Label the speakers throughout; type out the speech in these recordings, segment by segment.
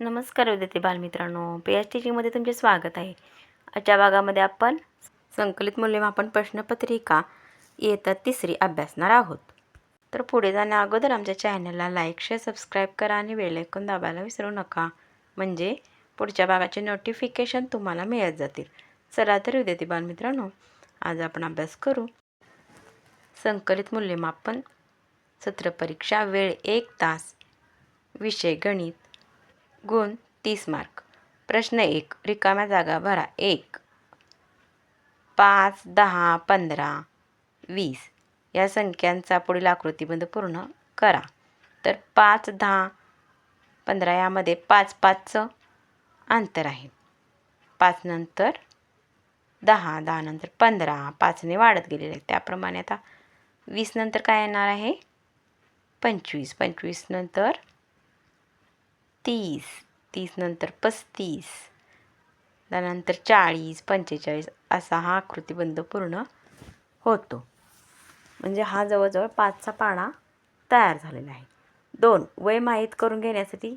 Speaker 1: नमस्कार विद्यार्थी बालमित्रांनो पी एच टीचिंगमध्ये तुमचे स्वागत आहे. आजच्या भागामध्ये आपण संकलित मूल्यमापन प्रश्नपत्रिका येतात तिसरी अभ्यासणार आहोत. तर पुढे जाण्या अगोदर आमच्या चॅनलला लाईक शेअर सबस्क्राईब करा आणि वेळ ऐकून दाबायला विसरू नका. म्हणजे पुढच्या भागाचे नोटिफिकेशन तुम्हाला मिळत जातील. चला तर विद्यार्थी बालमित्रांनो आज आपण अभ्यास करू. संकलित मूल्यमापन सत्रपरीक्षा वेळ एक तास. विषय गणित. गुण तीस मार्क. प्रश्न एक रिकाम्या जागा भरा. एक. पाच दहा पंधरा वीस. या संख्यांचा पुढील आकृतीबंध पूर्ण करा. तर पाच दहा पंधरा यामध्ये पाच पाचचं अंतर आहे. पाच नंतर दहा दहा नंतर पंधरा पाचने वाढत गेलेले आहे त्याप्रमाणे आता वीस नंतर काय येणार आहे? पंचवीस. पंचवीस नंतर तीस. तीस नंतर पस्तीस. त्यानंतर चाळीस पंचेचाळीस असा हा आकृतीबंध पूर्ण होतो. म्हणजे हा जवळजवळ पाचचा पाढा तयार झालेला आहे. दोन वय माहीत करून घेण्यासाठी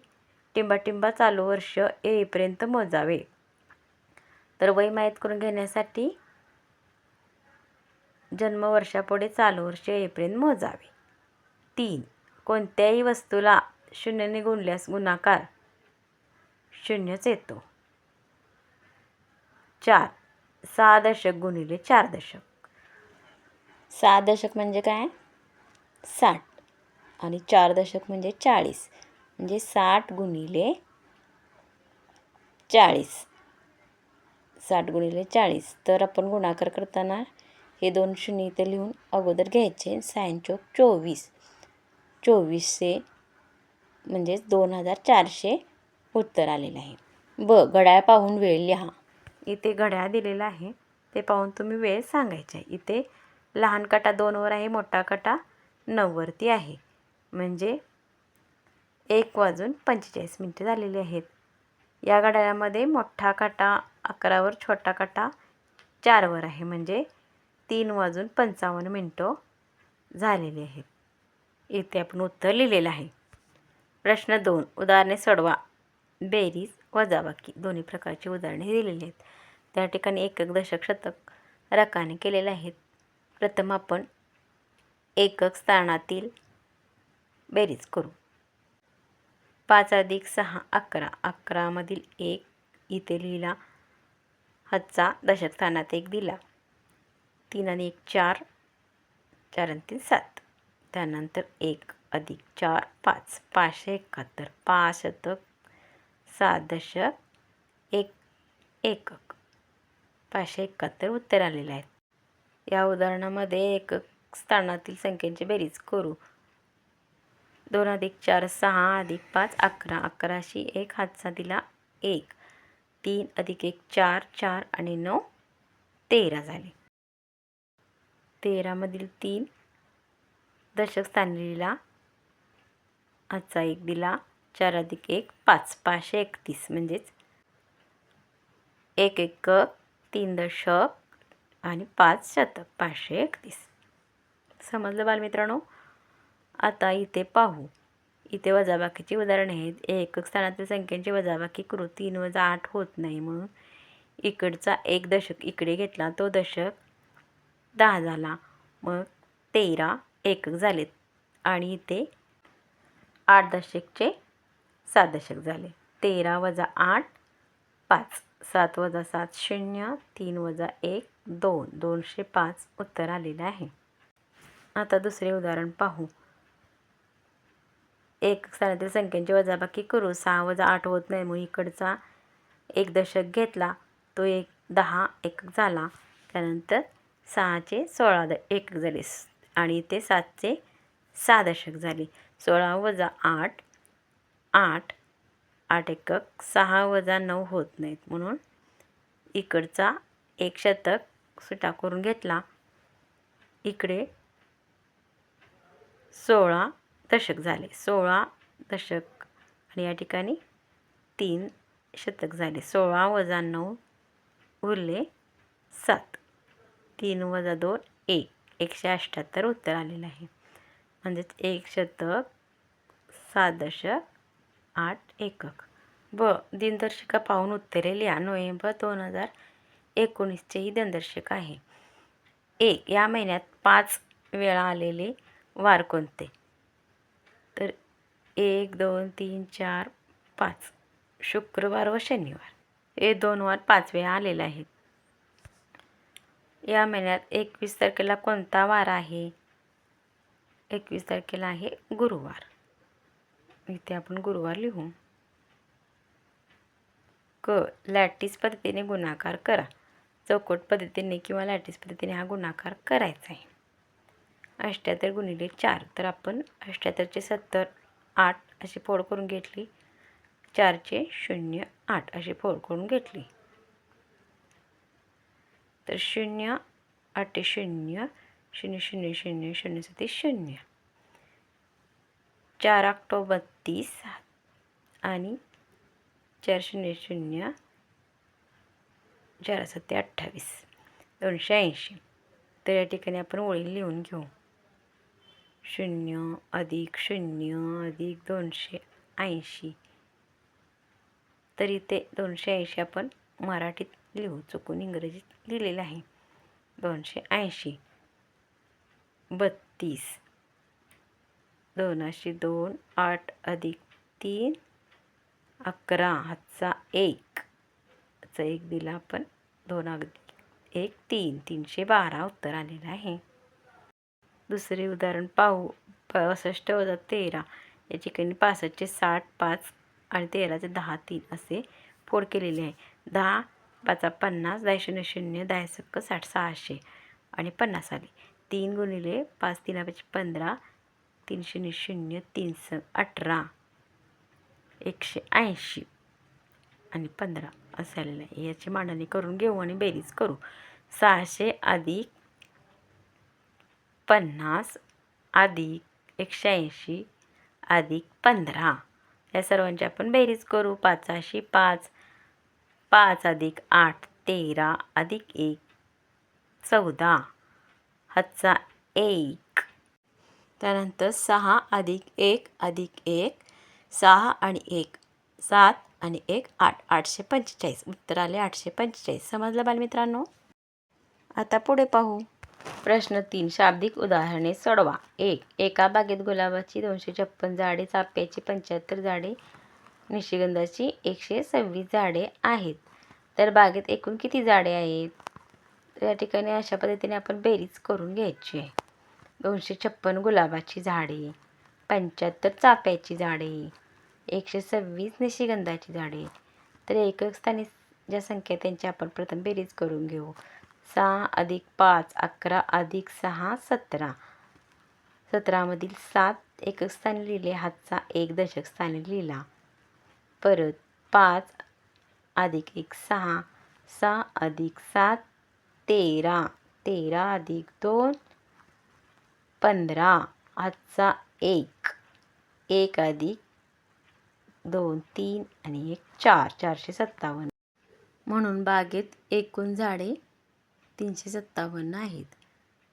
Speaker 1: टिंबाटिंबा चालू वर्ष येईपर्यंत मोजावे. तर वय माहीत करून घेण्यासाठी जन्मवर्षापुढे चालू वर्ष येईपर्यंत मोजावे. तीन कोणत्याही वस्तूला शून्यने गुणल्यास गुणाकार. शून्यच येतो. चार. सहा दशक गुणिले चार दशक. सहा दशक म्हणजे काय? साठ. आणि चार दशक म्हणजे चाळीस. म्हणजे साठ गुणिले चाळीस. साठ गुणिले चाळीस. तर आपण गुणाकार करताना हे दोन शून्य इथे लिहून अगोदर घ्यायचे. सायन चौक चोवीस. चोवीसशे म्हणजेच दोन हजार चारशे उत्तर आलेलं आहे ब घड्याळ पाहून वेळ लिहा. इथे घड्याळ दिलेला आहे. ते पाहून तुम्ही वेळ सांगायची आहे. इथे लहान काटा दोनवर आहे मोठा काटा नऊवरती आहे. म्हणजे एक वाजून पंचेचाळीस मिनटं झालेली आहेत. या घड्याळामध्ये मोठा काटा अकरावर छोटा काटा चारवर आहे. म्हणजे तीन वाजून पंचावन्न मिनटं झालेली आहेत. इथे आपण उत्तर लिहिलेलं आहे. प्रश्न दोन. उदाहरणे सोडवा. बेरीज वजाबाकी दोन्ही प्रकारची उदाहरणे दिलेली आहेत. त्या ठिकाणी एकक दशक शतक रकाने केलेले आहेत. प्रथम आपण एकक स्थानातील बेरीज करू. पाच अधिक सहा अकरा. अकरामधील एक इथे लिहिला. हातचा दशक स्थानात एक दिला. तीन आणि एक चार चार आणि तीन सात. त्यानंतर एक अधिक चार पाच. पाचशे एकाहत्तर. पाच शतक दशक एक एकक. पाचशे एकाहत्तर उत्तर आलेले आहेत. या उदाहरणामध्ये एकक स्थानातील संख्येची बेरीज करू. दोन अधिक चार सहा अधिक पाच अकरा. अकराशी एक हातचा दिला एक. तीन अधिक एक चार चार आणि नऊ तेरा झाले. तेरामधील तीन दशक स्थानी लिहिला. आजचा एक दिला चार अधिक एक पाच पाचशे एकतीस. म्हणजेच एक एक तीन दशक आणि पाच शतक पाचशे एकतीस. समजलं बालमित्रांनो? आता इथे पाहू. इथे वजाबाकीची उदाहरणे आहेत. एकक स्थानातील संख्यांची वजाबाकी करू. तीन वजा आठ होत नाही म्हणून इकडचा एक दशक इकडे घेतला. तो दशक दहा झाला. मग तेरा एकक झालेत. आणि इथे आठ दशकचे सात दशक झाले. तेरा वजा आठ पाच. सात वजा सात शून्य तीन वजा एक दोन. दोनशे पाच उत्तर आलेलं आहे. आता दुसरे उदाहरण पाहू. एक स्थानातील संख्यांची वजाबाकी करू सहा वजा आठ होत नाही मग इकडचा एक दशक घेतला. तो एक दहा एकक झाला. त्यानंतर सहाचे सोळा द एकक झाले. आणि ते सातचे सहा दशक झाले. सोळा वजा आठ आठ आठ एकक सहा वजा नऊ होत नाहीत म्हणून इकडचा एक शतक सुटा करून घेतला. इकडे सोळा दशक झाले. सोळा दशक आणि या ठिकाणी तीन शतक झाले. सोळा वजा नऊ उरले सात. तीन वजा दोन एक. एकशे अठ्ठ्याहत्तर उत्तर आलेलं आहे. म्हणजेच एक शतक सात दशक आठ एकक. व दिनदर्शिका पाहून उत्तरेल या नोव्हेंबर दोन हजार एकोणीसचे ही दिनदर्शिका आहे. एक या महिन्यात पाच वेळा आलेले वार कोणते? तर एक दोन तीन चार पाच. शुक्रवार व शनिवार. हे दोन वार पाच वेळा आलेले आहेत. या महिन्यात एकवीस तारखेला कोणता वार आहे? एकवीस तारखेला आहे गुरुवार. इथे आपण गुरुवार लिहू. क लॅटिस पद्धतीने गुणाकार करा. चौकट पद्धतीने किंवा लॅटिस पद्धतीने हा गुणाकार करायचा आहे. अष्ट्याहत्तर गुणिले चार तर आपण अष्ट्याहत्तरचे सत्तर आठ अशी फोड करून घेतली. चारचे शून्य आठ अशी फोड करून घेतली. तर शून्य आठ शून्य शून्य शून्य शून्य शून्य सती शून्य. चार ऑक्टोबर बत्तीस आणि चार शून्य शून्य चार सत्ते अठ्ठावीस. दोनशे ऐंशी. तर या ठिकाणी आपण ओळी लिहून घेऊ. शून्य अधिक शून्य अधिक दोनशे ऐंशी. तर इथे दोनशे ऐंशी आपण मराठीत लिहू चुकून इंग्रजीत लिहिलेलं आहे. दोनशे ऐंशी. बत्तीस. दोनाशे दोन आठ अधिक तीन अकरा हातचा एक. एक दिला आपण. दोन अगदी एक तीन तीनशे बारा उत्तर आलेलं आहे. दुसरे उदाहरण पाहू. पासष्ट वजा तेरा. या ठिकाणी पासष्टचे साठ पाच आणि तेराचे दहा तीन असे फोड केलेले आहे. दहा पाचा पन्नास दहा शून्य शून्य दहा सक्क साठ सहाशे आणि पन्नास आले. तीन गुणिले पाच तीन पंधरा तीन शून्य शून्य तीन स अठरा एकशे ऐंशी आणि पंधरा असं आलेलं आहे. याची मांडणी करून घेऊ आणि बेरीज करू. सहाशे अधिक पन्नास अधिक एकशे ऐंशी अधिक पंधरा. या सर्वांची आपण बेरीज करू. पाचाशी पाच पाच अधिक आठ तेरा अधिक एक चौदा. हातचा एक त्यानंतर सहा अधिक एक अधिक एक सहा आणि एक सात आणि एक आठ. आठशे पंचेचाळीस. उत्तर आले आठशे पंचेचाळीस. समजलं बालमित्रांनो? आता पुढे पाहू. प्रश्न तीन. शाब्दिक उदाहरणे सोडवा. एक एका बागेत गुलाबाची दोनशे छप्पन झाडे चाफ्याची पंच्याहत्तर झाडे निशिगंधाची एकशे सव्वीस झाडे आहेत. तर बागेत एकूण किती झाडे आहेत? या ठिकाणी अशा पद्धतीने आपण बेरीज करून घ्यायची आहे. दोनशे छप्पन गुलाबाची झाडे पंच्याहत्तर चाफ्याची झाडे एकशे सव्वीस निशिगंधाची झाडे. तर एकक स्थानी ज्या संख्या त्यांची आपण प्रथम बेरीज करून घेऊ. सहा अधिक पाच अकरा अधिक सहा सतरा. सतरामधील सात एकक स्थानी लिहिले हातचा एक दशक स्थानी लिहिला. परत पाच अधिक एक सहा सहा अधिक सात तेरा. तेरा अधिक दोन पंधरा. आजचा एक. एक अधिक दोन तीन आणि एक चार. चारशे सत्तावन्न. म्हणून बागेत एकूण झाडे तीनशे सत्तावन्न आहेत.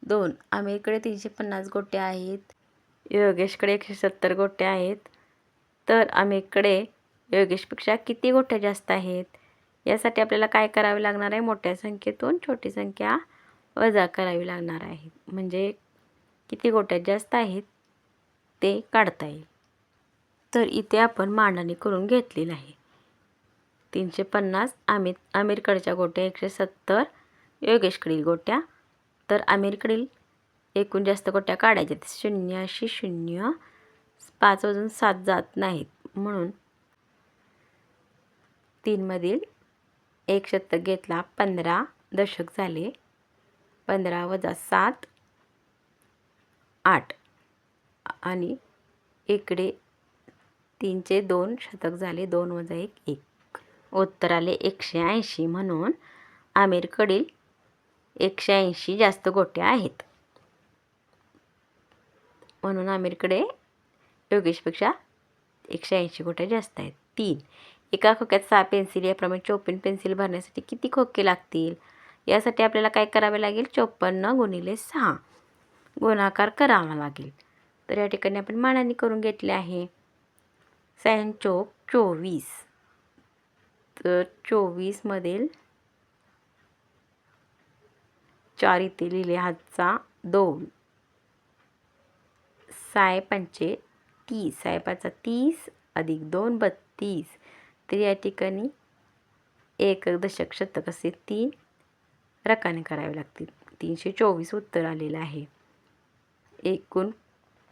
Speaker 1: दोन. आमिरकडे तीनशे पन्नास गोट्या आहेत. योगेशकडे एकशे सत्तर गोट्या आहेत. तर आमिरकडे योगेशपेक्षा किती गोट्या जास्त आहेत? यासाठी आपल्याला काय करावे लागणार आहे? मोठ्या संख्येतून छोटी संख्या वजा करावी लागणार आहे. म्हणजे किती गोट्या जास्त आहेत ते काढता येईल. तर इथे आपण मांडणी करून घेतलेलं आहे. तीनशे पन्नास आमिर आमिरकडच्या गोट्या एकशे सत्तर योगेशकडील गोट्या. तर आमिरकडील एकूण जास्त गोट्या काढायच्या शून्याशी शून्य पाच वाजून सात जात नाहीत. म्हणून तीनमधील एक शतक घेतला पंधरा दशक झाले. पंधरा वजा सात आठ. आणि इकडे तीनचे दोन शतक झाले दोन वजा एक एक. उत्तर आले एकशे ऐंशी म्हणून आमिरकडील एकशे ऐंशी जास्त गोट्या आहेत. म्हणून आमिरकडे योगेशपेक्षा एकशे ऐंशी गोट्या जास्त आहेत. तीन. एका खोक्यात सहा पेन्सिल याप्रमाणे चोपन्न पेन्सिल भरण्यासाठी किती खोके लागतील? यासाठी आपल्याला काय करावे लागेल? चोपन्न गुणिले सहा. गुणाकार करावा लागेल. तर या ठिकाणी आपण मानाने करून घेतले आहे. सॅन चौक चोवीस. तर चोवीसमधील चार इथे लिहिले हातचा दोन. साय पंचे तीस. साहेबाचा तीस अधिक दोन बत्तीस. तर या ठिकाणी एक दशक शतक असे तीन रकाने करावे लागतील. तीनशे चोवीस उत्तर आलेलं आहे. एकूण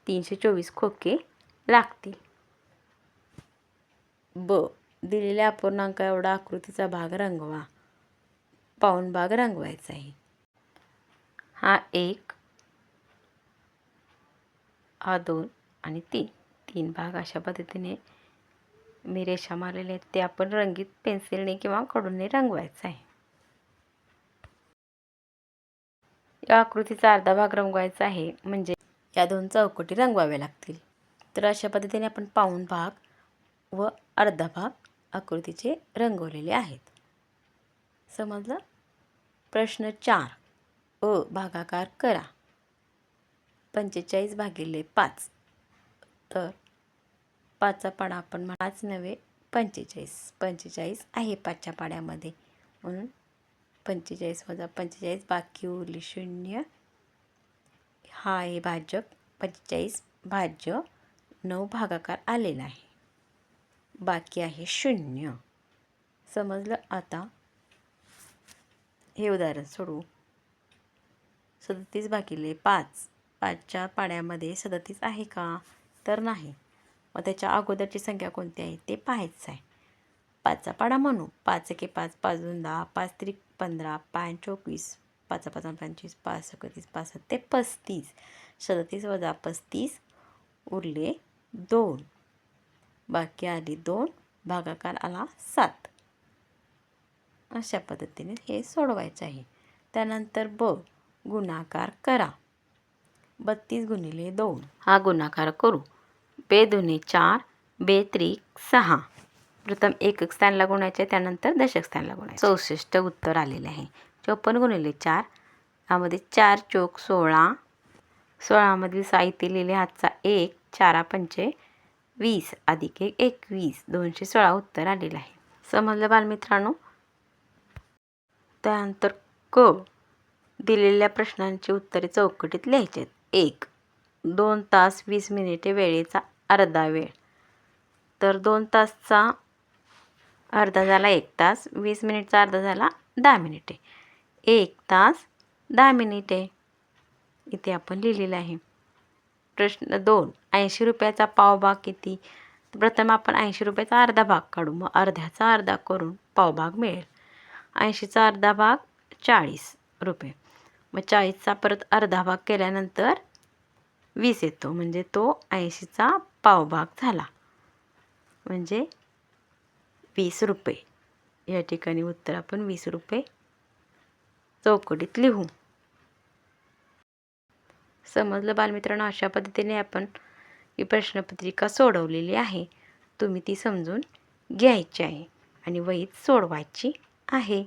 Speaker 1: तीनशे चोवीस खोके लागतील. ब. दिलेल्या अपूर्णांक एवढा आकृतीचा भाग रंगवा. पाऊण भाग रंगवायचा आहे. हा एक हा दोन आणि तीन. तीन भाग अशा पद्धतीने मी रेषा मारलेले आहेत. ते आपण रंगीत पेन्सिलने किंवा कडूनने रंगवायचं आहे. या आकृतीचा अर्धा भाग रंगवायचा आहे. म्हणजे या दोन चौकटी रंगवाव्या लागतील. तर अशा पद्धतीने आपण पाऊण भाग व अर्धा भाग आकृतीचे रंगवलेले आहेत. समजलं? प्रश्न चार. अ भागाकार करा. पंचेचाळीस भागिले पाच. तर पाचचा पाडा आपण पाच नव्हे पंचेचाळीस. पंचेचाळीस आहे पाचच्या पाड्यामध्ये. म्हणून पंचेचाळीस वजा पंचेचाळीस बाकी उरली शून्य. हा आहे भाजप. पंचेचाळीस भाज्य नऊ भागाकार आलेला आहे. बाकी आहे शून्य. समजलं? आता हे उदाहरण सोडू सदतीस भागिले पाच. पाचच्या पाड्यामध्ये सदतीस आहे का? तर नाही. मग त्याच्या अगोदरची संख्या कोणती आहे? ते पाहायचं आहे. पाचचा पाडा म्हणू. पाच एके पाच पाच दोन दहा पाच त्रिक पंधरा पाच चोवीस पाच पाच पंचवीस पाच एकतीस पाच ते पस्तीस. सदतीस वजा पस्तीस उरले दोन. बाकी आली दोन भागाकार आला सात. अशा पद्धतीने हे सोडवायचं आहे. त्यानंतर ब गुणाकार करा. बत्तीस गुणिले दोन. हा गुणाकार करू. बे दुने चार बे त्रिक सहा. प्रथम एकक स्थानला गुणायचे त्यानंतर दशक स्थानला गुणायचे. चौसष्ट उत्तर आलेले आहे. चौपन्न गुणिले चार यामध्ये चार चोक सोळा सोळामधील साहित्य लिहिले हातचा एक चारा पंचे वीस अधिक एक एकवीस दोनशे सोळा उत्तर आलेलं आहे. समजलं बालमित्रांनो? त्यानंतर क दिलेल्या प्रश्नांची उत्तरे चौकटीत लिहायचे आहेत एक दोन तास वीस मिनिटे वेळेचा अर्धा वेळ. तर दोन तासचा अर्धा झाला एक तास वीस मिनिटचा अर्धा झाला दहा मिनिटे. एक तास दहा मिनिटे. इथे आपण लिहिलेलं आहे. प्रश्न दोन ऐंशी रुपयाचा पावभाग किती? प्रथम आपण ऐंशी रुपयाचा अर्धा भाग काढू मग अर्ध्याचा अर्धा करून पावभाग मिळेल. ऐंशीचा अर्धा भाग चाळीस रुपये. मग चाळीसचा परत अर्धा भाग केल्यानंतर वीस येतो म्हणजे तो ऐंशीचा पावभाग झाला. म्हणजे वीस रुपये. या ठिकाणी उत्तर आपण वीस रुपये चौकटीत लिहू. समजलं बालमित्रांनो? अशा पद्धतीने आपण ही प्रश्नपत्रिका सोडवलेली आहे. तुम्ही ती समजून घ्यायची आहे आणि वहीत सोडवायची आहे.